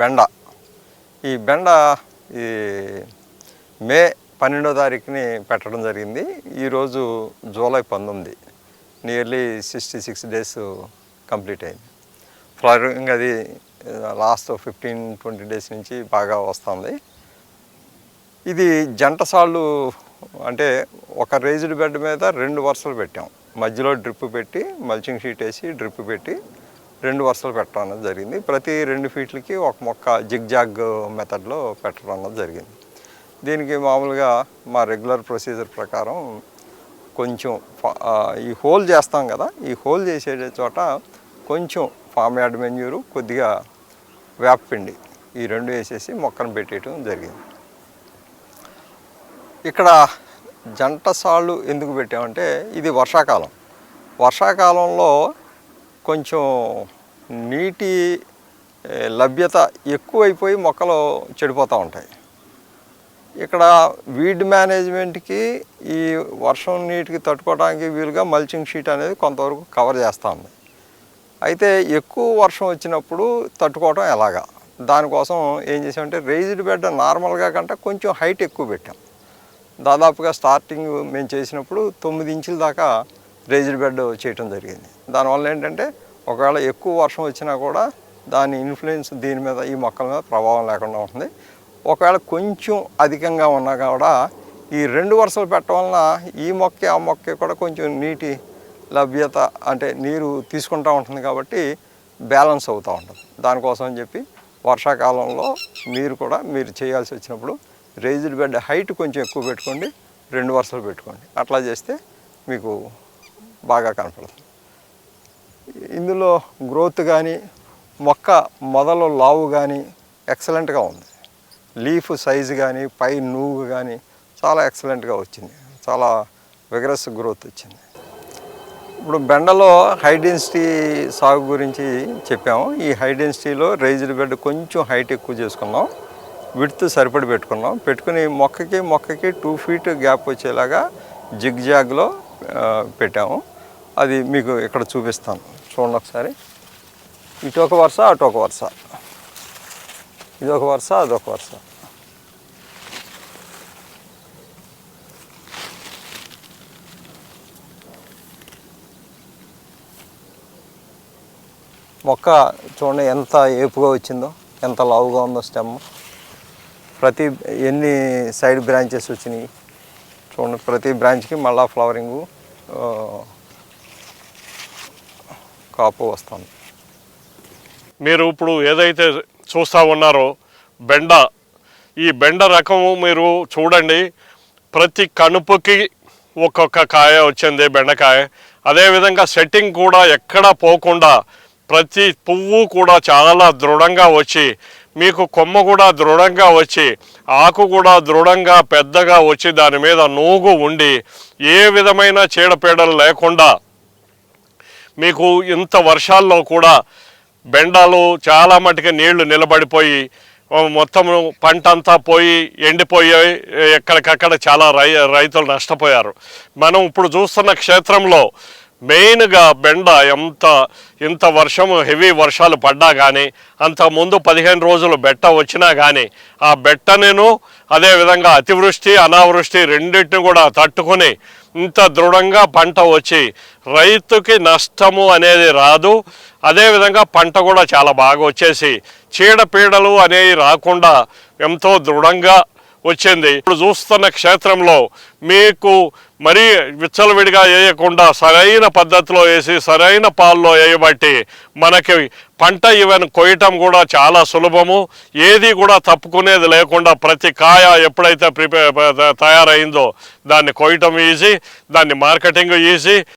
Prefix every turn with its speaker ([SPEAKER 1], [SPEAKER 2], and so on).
[SPEAKER 1] బెండ. ఈ బెండ ఈ మే పన్నెండో తారీఖుని పెట్టడం జరిగింది. ఈరోజు జూలై పంతొమ్మిది nearly sixty six days complete అయింది. ఫ్లవరింగ్ అది లాస్ట్ ఫిఫ్టీన్ ట్వంటీ డేస్ నుంచి బాగా వస్తుంది. ఇది జంట సాళ్ళు అంటే ఒక రేజ్డ్ బెడ్ మీద రెండు వరుసలు పెట్టాం. మధ్యలో డ్రిప్ పెట్టి మల్చింగ్ షీట్ వేసి డ్రిప్ పెట్టి రెండు వరుసలు పెట్టడం అనేది జరిగింది. ప్రతి రెండు ఫీట్లకి ఒక మొక్క జిగ్జాగ్ మెథడ్లో పెట్టడం అన్నది జరిగింది. దీనికి మామూలుగా మా రెగ్యులర్ ప్రొసీజర్ ప్రకారం కొంచెం ఈ హోల్ చేస్తాం కదా ఈ హోల్ చేసే చోట కొంచెం ఫామ్ యార్డ్ మెన్యూరు కొద్దిగా వేపపిండి ఈ రెండు వేసేసి మొక్కను పెట్టేయటం జరిగింది. ఇక్కడ జంట సాళ్ళు ఎందుకు పెట్టామంటే ఇది వర్షాకాలం. వర్షాకాలంలో కొంచెం నీటి లభ్యత ఎక్కువైపోయి మొక్కలు చెడిపోతూ ఉంటాయి. ఇక్కడ వీడ్ మేనేజ్మెంట్కి ఈ వర్షం నీటికి తట్టుకోవడానికి వీలుగా మల్చింగ్ షీట్ అనేది కొంతవరకు కవర్ చేస్తూ ఉంది. అయితే ఎక్కువ వర్షం వచ్చినప్పుడు తట్టుకోవడం ఎలాగా? దానికోసం ఏం చేసామంటే రేజ్డ్ బెడ్ నార్మల్గా కంటే కొంచెం హైట్ ఎక్కువ పెట్టాం. దాదాపుగా స్టార్టింగ్ మేము చేసినప్పుడు తొమ్మిది ఇంచుల దాకా రేజ్డ్ బెడ్ చేయటం జరిగింది. దానివల్ల ఏంటంటే ఒకవేళ ఎక్కువ వర్షం వచ్చినా కూడా దాని ఇన్ఫ్లుయెన్స్ దీని మీద ఈ మొక్కల మీద ప్రభావం లేకుండా ఉంటుంది. ఒకవేళ కొంచెం అధికంగా ఉన్నా కూడా ఈ రెండు వరుసలు పెట్టడం వలన ఈ మొక్క ఆ మొక్క కూడా కొంచెం నీటి లభ్యత అంటే నీరు తీసుకుంటూ ఉంటుంది కాబట్టి బ్యాలెన్స్ అవుతూ ఉంటుంది. దానికోసం అని చెప్పి వర్షాకాలంలో మీరు కూడా మీరు చేయాల్సి వచ్చినప్పుడు రేజ్డ్ బెడ్ హైట్ కొంచెం ఎక్కువ పెట్టుకోండి రెండు వరుసలు పెట్టుకోండి. అట్లా చేస్తే మీకు బాగా కనపడుతుంది. ఇందులో గ్రోత్ కానీ మొక్క మొదలు లావు కానీ ఎక్సలెంట్గా ఉంది. లీఫ్ సైజు కానీ పై నువ్వు కానీ చాలా ఎక్సలెంట్గా వచ్చింది. చాలా విగరస్ గ్రోత్ వచ్చింది. ఇప్పుడు బెండలో హై డెన్సిటీ సాగు గురించి చెప్పాము. ఈ హై డెన్సిటీలో రైజ్డ్ బెడ్ కొంచెం హైట్ ఎక్కువ చేసుకున్నాం. విడ్త్ సరిపడి పెట్టుకున్నాం. పెట్టుకుని మొక్కకి మొక్కకి టూ ఫీట్ గ్యాప్ వచ్చేలాగా జిగ్ జాగ్లో పెట్టాము. అది మీకు ఇక్కడ చూపిస్తాను. చూడండి ఒకసారి. ఇటు ఒక వరుస అటు ఒక వరుస. ఇది ఒక వరుస అదొక వరుస. మొక్క చూడండి ఎంత ఏపుగా వచ్చిందో ఎంత లావుగా ఉందో స్టెమ్. ప్రతి ఎన్ని సైడ్ బ్రాంచెస్ వచ్చినాయి. చూడండి ప్రతి బ్రాంచ్కి మళ్ళా ఫ్లవరింగు కాపు వస్తుంది.
[SPEAKER 2] మీరు ఇప్పుడు ఏదైతే చూస్తూ ఉన్నారో బెండ ఈ బెండ రకము మీరు చూడండి. ప్రతి కనుపుకి ఒక్కొక్క కాయ వచ్చింది బెండకాయ. అదేవిధంగా సెట్టింగ్ కూడా ఎక్కడా పోకుండా ప్రతి పువ్వు కూడా చాలా దృఢంగా వచ్చి మీకు కొమ్మ కూడా దృఢంగా వచ్చి ఆకు కూడా దృఢంగా పెద్దగా వచ్చి దాని మీద నూగు ఉండి ఏ విధమైన చీడపీడలు లేకుండా మీకు ఇంత వర్షాల్లో కూడా బెండాలు చాలా మటుకు నీళ్ళు నిలబడిపోయి మొత్తం పంట అంతా పోయి ఎండిపోయి ఎక్కడికక్కడ చాలా రై రైతులు నష్టపోయారు. మనం ఇప్పుడు చూస్తున్న క్షేత్రంలో మెయిన్గా బెండ ఎంత ఇంత వర్షం హెవీ వర్షాలు పడ్డా కానీ అంత ముందు పదిహేను రోజులు బెట్ట వచ్చినా కానీ ఆ బెట్టనేను అదేవిధంగా అతివృష్టి అనావృష్టి రెండింటిని కూడా తట్టుకొని ఇంత దృఢంగా పంట వచ్చి రైతుకి నష్టము అనేది రాదు. అదేవిధంగా పంట కూడా చాలా బాగా వచ్చేసి చీడపీడలు అనేవి రాకుండా ఎంతో దృఢంగా వచ్చింది. ఇప్పుడు చూస్తున్న క్షేత్రంలో మీకు మరీ విచ్చలవిడిగా వేయకుండా సరైన పద్ధతిలో వేసి సరైన పాల్లో వేయబట్టి మనకి పంట ఈవెన్ కొయ్యటం కూడా చాలా సులభము. ఏది కూడా తప్పుకునేది లేకుండా ప్రతి కాయ ఎప్పుడైతే ప్రిపేర్ తయారైందో దాన్ని కొయ్యటం ఈజీ దాన్ని మార్కెటింగ్ ఈజీ.